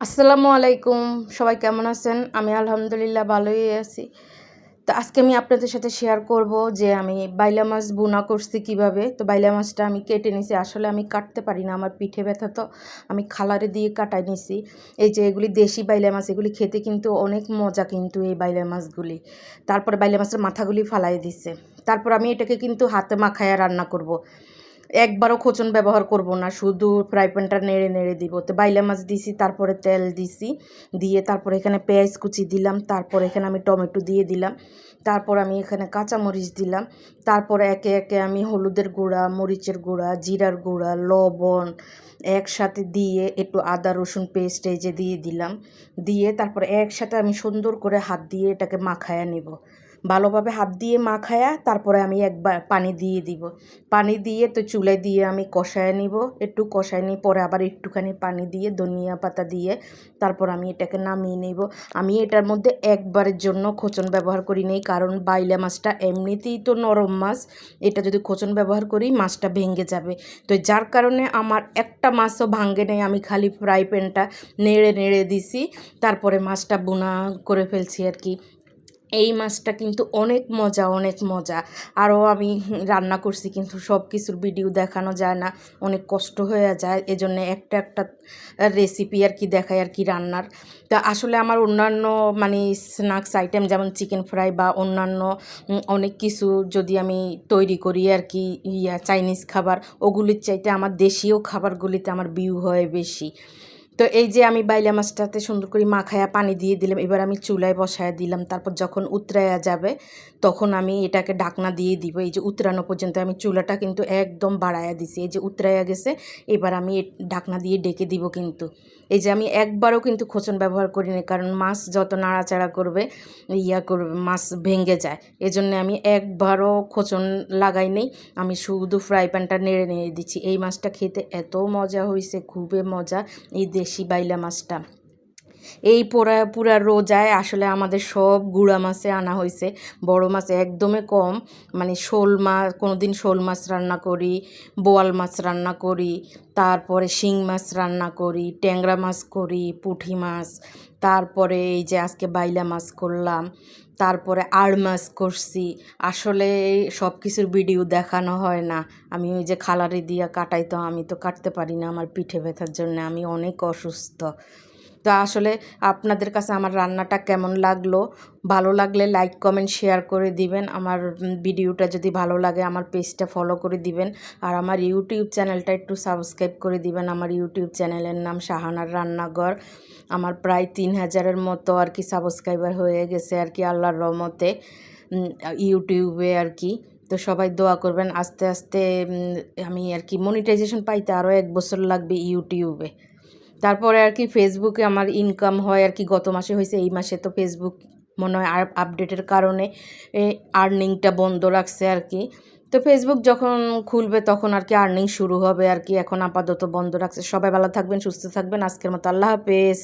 আসসালামু আলাইকুম, সবাই কেমন আছেন? আমি আলহামদুলিল্লাহ ভালোই আছি। তো আজকে আমি আপনাদের সাথে শেয়ার করব যে আমি বাইলা মাছ বোনা করছি কীভাবে। তো বাইলা মাছটা আমি কেটে নিছি, আসলে আমি কাটতে পারি না, আমার পিঠে ব্যথা তো আমি খালারে দিয়ে কাটাই নিছি। এই যে এগুলি দেশি বাইলা মাছ, এগুলি খেতে কিন্তু অনেক মজা কিন্তু এই বাইলা মাছগুলি। তারপরে বাইলা মাছের মাথাগুলি ফালাই দিছে। তারপর আমি এটাকে কিন্তু হাতে মাখায়া রান্না করব। একবারও খোচন ব্যবহার করব না, শুধু ফ্রাই প্যানটা নেড়ে নেড়ে দিব। তো বাইলা মাছ দিছি, তারপরে তেল দিছি, দিয়ে তারপরে এখানে পেঁয়াজ কুচি দিলাম, তারপর এখানে আমি টমেটো দিয়ে দিলাম, তারপর আমি এখানে কাঁচামরিচ দিলাম, তারপর একে একে আমি হলুদের গুঁড়া, মরিচের গুঁড়া, জিরার গুঁড়া, লবণ একসাথে দিয়ে একটু আদা, রসুন পেস্ট এই যে দিয়ে দিলাম, দিয়ে তারপরে একসাথে আমি সুন্দর করে হাত দিয়ে এটাকে মাখায়া নেব। ভালোভাবে হাত দিয়ে মাখায়া তারপরে আমি একবার পানি দিয়ে দিব। পানি দিয়ে তো চুলে দিয়ে আমি কষায় নিব। একটু কষায় নিয়ে পরে আবার একটুখানি পানি দিয়ে ধনিয়া পাতা দিয়ে তারপর আমি এটাকে নামিয়ে নেব। আমি এটার মধ্যে একবারের জন্য খোচন ব্যবহার করি নেই, কারণ বাইলা মাছটা এমনিতেই তো নরম মাছ। এটা যদি খোচন ব্যবহার করি, মাছটা ভেঙে যাবে। তো যার কারণে আমার একটা মাছও ভাঙ্গে নেই, আমি খালি ফ্রাই প্যানটা নেড়ে নেড়ে দিছি। তারপরে মাছটা বোনা করে ফেলছি আর কি। এই মাছটা কিন্তু অনেক মজা অনেক মজা। আরও আমি রান্না করছি কিন্তু সব কিছুর ভিডিও দেখানো যায় না, অনেক কষ্ট হয়ে যায়। এজন্য একটা একটা রেসিপি আর কি দেখায় আর কি রান্নার। তা আসলে আমার অন্যান্য মানে স্ন্যাক্স আইটেম যেমন চিকেন ফ্রাই বা অন্যান্য অনেক কিছু যদি আমি তৈরি করি আর কি, ইয়া চাইনিজ খাবার, ওগুলির চাইতে আমার দেশীয় খাবারগুলিতে আমার ভিউ হয় বেশি। তো এই যে আমি বাইলা মাছটাতে সুন্দর করে মাখায়া পানি দিয়ে দিলাম, এবার আমি চুলায় বসায় দিলাম, তারপর যখন উতরায়া যাবে তখন আমি এটাকে ঢাকনা দিয়ে দিব। এই যে উতরানো পর্যন্ত আমি চুলাটা কিন্তু একদম বাড়ায়া দিছি, এই যে উতরাইয়া গেছে, এবার আমি ঢাকনা দিয়ে ডেকে দিব কিন্তু। এই যে আমি একবারও কিন্তু খোঁচন ব্যবহার করিনি, কারণ মাছ যত নাড়াচাড়া করবে, ইয়া করবে, মাছ ভেঙে যায়। এজন্য আমি একবারও খোঁচন লাগাই নেই, আমি শুধু ফ্রাই প্যানটা নেড়ে নেড়ে দিচ্ছি। এই মাছটা খেতে এত মজা হয়েছে খুবই মজা। এই দেশি বাইলা মাছটা। এই পোড়া, পুরা রোজায় আসলে আমাদের সব গুঁড়া মাছে আনা হয়েছে বড় মাছ একদমই কম। মানে শোল মাছ কোনো দিন শোল মাছ রান্না করি, বোয়াল মাছ রান্না করি, তারপরে শিং মাছ রান্না করি, ট্যাংরা মাছ করি, পুঁটি মাছ, তারপরে এই যে আজকে বাইলা মাছ করলাম তারপরে আড়মাস করছি। আসলে সব কিছুর ভিডিও দেখানো হয় না। আমি ওই যে খালারে দিয়া কাটাই তো আমি তো কাটতে পারি না আমার পিঠে ব্যথার জন্য। আমি অনেক অসুস্থ। তো আসলে আপনাদের কাছে আমার রান্নাটা কেমন লাগল? ভালো লাগলে লাইক কমেন্ট শেয়ার করে দিবেন। আমার ভিডিওটা যদি ভালো লাগে, আমার পেজটা ফলো করে দিবেন। আর আমার ইউটিউব চ্যানেলটা একটু সাবস্ক্রাইব করে দিবেন। আমার ইউটিউব চ্যানেলের নাম শাহানার রান্নাঘর। আমার প্রায় তিন হাজারের মতো আর কি সাবস্ক্রাইবার হয়ে গেছে আর কি আল্লাহর রহমতে ইউটিউবে আর কি। তো সবাই দোয়া করবেন। আস্তে আস্তে আমি আর কি মনিটাইজেশন পাইতে আরও এক বছর লাগবে ইউটিউবে তারপরে আর কি ফেসবুকে আমার ইনকাম হয় আর কি, গত মাসে হয়েছে, এই মাসে তো ফেসবুক মনে হয় আর আপডেটের কারণে আর্নিংটা বন্ধ রাখছে আর কি। তো ফেসবুক যখন খুলবে তখন আর কি আর্নিং শুরু হবে আর কি, এখন আপাতত বন্ধ রাখছে। সবাই ভালো থাকবেন, সুস্থ থাকবেন। আজকের মতো আল্লাহ হাফেজ।